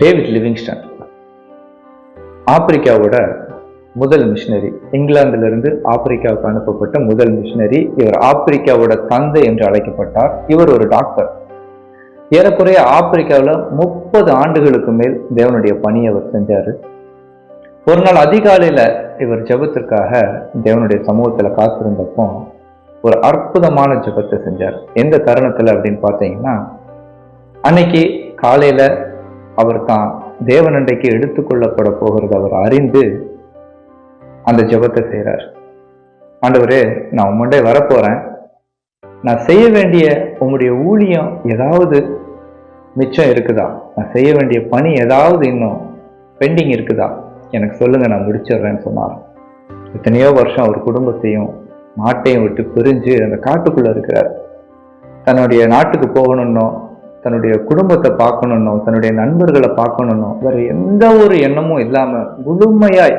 David Livingstone. ஆப்பிரிக்காவோட முதல் machinery இங்கிலாந்துல இருந்து ஆப்பிரிக்காவுக்கு அனுப்பப்பட்ட முதல் மிஷினரி இவர் ஆப்பிரிக்காவோட தந்தை என்று அழைக்கப்பட்டார். இவர் ஒரு டாக்டர் ஏறக்குறைய ஆப்பிரிக்காவில் முப்பது ஆண்டுகளுக்கு மேல் தேவனுடைய பணியை அவர் செஞ்சார். ஒரு நாள் அதிகாலையில் இவர் ஜெபத்திற்காக தேவனுடைய சமூகத்தில் காத்திருந்தப்போ ஒரு அற்புதமான ஜெபத்தை செஞ்சார். எந்த தருணத்தில் அப்படின்னு பார்த்தீங்கன்னா அன்னைக்கு காலையில் அவர் தான் தேவனண்டைக்கு எடுத்துக்கொள்ளப்பட போகிறது. அவர் அறிந்து அந்த ஜெபத்தை செய்கிறார். ஆண்டவரே நான் உம்மண்டே வரப்போகிறேன் நான் செய்ய வேண்டிய உம்முடைய ஊழியம் ஏதாவது மிச்சம் இருக்குதா? நான் செய்ய வேண்டிய பணி ஏதாவது இன்னும் பெண்டிங் இருக்குதா? எனக்கு சொல்லுங்கள் நான் முடிச்சிடுறேன்னு சொன்னார். எத்தனையோ வருஷம் அவர் குடும்பத்தையும் நாட்டையும் விட்டு பிரிஞ்சு அந்த காட்டுக்குள்ளே இருக்கிறார். தன்னுடைய நாட்டுக்கு போகணும்னோ தன்னுடைய குடும்பத்தை பார்க்கணும்னோ தன்னுடைய நண்பர்களை பார்க்கணும்னோ வேற எந்த ஒரு எண்ணமும் இல்லாம முழுமையாய்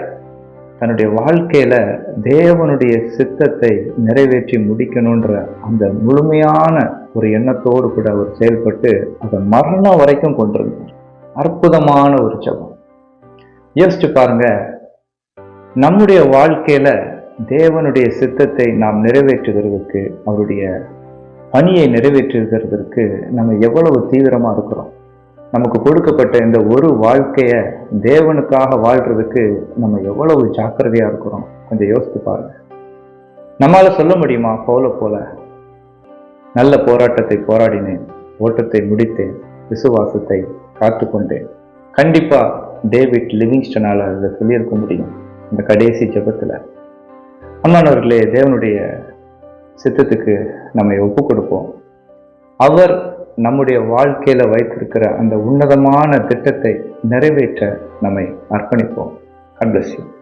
தன்னுடைய வாழ்க்கையில தேவனுடைய சித்தத்தை நிறைவேற்றி முடிக்கணுன்ற அந்த முழுமையான ஒரு எண்ணத்தோடு கூட அவர் செயல்பட்டு அதை மரணம் வரைக்கும் கொண்டிருந்தார். அற்புதமான ஒரு ஜபம். யோசிச்சு பாருங்க நம்முடைய வாழ்க்கையில தேவனுடைய சித்தத்தை நாம் நிறைவேற்றுகிறதுக்கு அவருடைய பணியை நிறைவேற்றிருக்கிறதுக்கு நம்ம எவ்வளவு தீவிரமாக இருக்கிறோம். நமக்கு கொடுக்கப்பட்ட இந்த ஒரு வாழ்க்கையை தேவனுக்காக வாழ்கிறதுக்கு நம்ம எவ்வளவு ஜாக்கிரதையாக இருக்கிறோம். கொஞ்சம் யோசித்து பாருங்க. நம்மளால் சொல்ல முடியுமா? போல போல. நல்ல போராட்டத்தை போராடினேன். ஓட்டத்தை முடித்தேன். விசுவாசத்தை காத்துக்கொண்டேன் கண்டிப்பாக டேவிட் லிவிங்ஸ்டனால் அதை சொல்லியிருக்க முடியும். இந்த கடைசி ஜபத்தில். அம்மானவர்களே தேவனுடைய சித்தத்துக்கு நம்மை ஒப்பு கொடுப்போம் அவர் நம்முடைய வாழ்க்கையில் வைத்திருக்கிற அந்த உன்னதமான திட்டத்தை நிறைவேற்ற நம்மை அர்ப்பணிப்போம். God